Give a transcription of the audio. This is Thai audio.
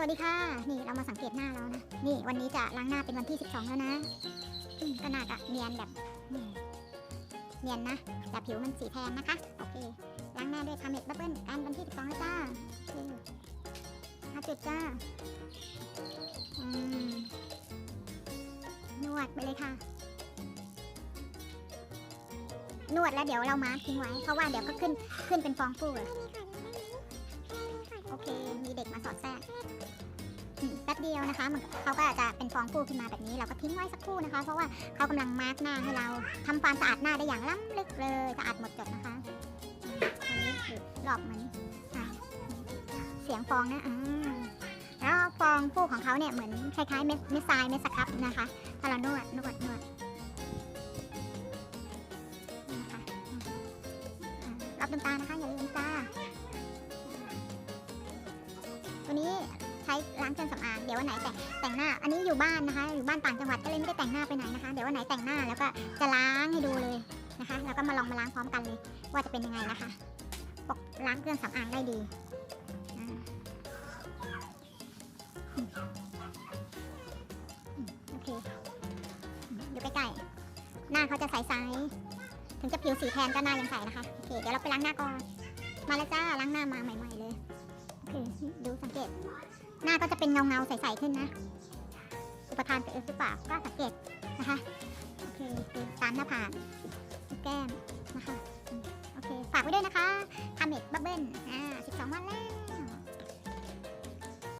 สวัสดีค่ะ นี่เรามาสังเกตหน้าเรานะ นี่วันนี้จะล้างหน้าเป็นวันที่ 12 แล้วนะอืมก็น่าจะเนียนแบบเนียนนะ แต่ผิวมันสีแทนนะคะ โอเค ล้างหน้าด้วยคาเมดบับเบิ้ลกันวันที่ 12 แล้วจ้าโอเคห้าจุดจ้าอืมนวดไปเลยค่ะ นวดแล้วเดี๋ยวเรามาร์คทิ้งไว้ เพราะว่าเดี๋ยวก็ขึ้นขึ้นเป็นฟองฟูเลยโอเคมี ดียวนะคะมันเขาก็จะเป็นฟองฟูขึ้นมาแบบนี้ เราก็ทิ้งไว้สักครู่นะคะ เพราะว่าเขากำลังมาร์กหน้าให้เราทำความสะอาดหน้าได้อย่างล้ำลึกเลยสะอาดหมดจดนะคะอันนี้รอบเหมือนเสียงฟองนะอืแล้วฟองฟูของเขาเนี่ยเหมือนคล้ายๆเม็ดเม็ดทรายเม็ดสครับนะคะถ้าเรานวดนวดนวดนี่นะคะอืมอ่ารอบดวงตานะคะอย่าลืมจ้า ช้ล้างเครื่องสำอาง เดี๋ยววันไหนแต่งแต่งหน้า อันนี้อยู่บ้านนะคะ อยู่บ้านต่างจังหวัดก็เลยไม่ได้แต่งหน้าไปไหนนะคะ เดี๋ยววันไหนแต่งหน้าแล้วก็จะล้างให้ดูเลยนะคะ แล้วก็มาลองมาล้างพร้อมกันเลย ว่าจะเป็นยังไงนะคะบอกล้างเครื่องสำอางได้ดีโอเคอยู่ใกล้ๆ หน้าเขาจะใสๆ ถึงจะผิวสีแทนก็หน้ายังใสนะคะ โอเค เดี๋ยวเราไปล้างหน้าก่อน มาแล้วจ้า ล้างหน้ามาใหม่ ๆ เลย โอเค ดู กต หน้าก็จะเป็นเงาเงาใสๆขึ้นนะ อุปทานไปเองหรือเปล่าก็สังเกตนะคะ โอเคตามหน้าผากแก้มนะคะ โอเค ฝากไว้ด้วยนะคะคาเมดบับเบิ้ลอ่า12 วันแล้ว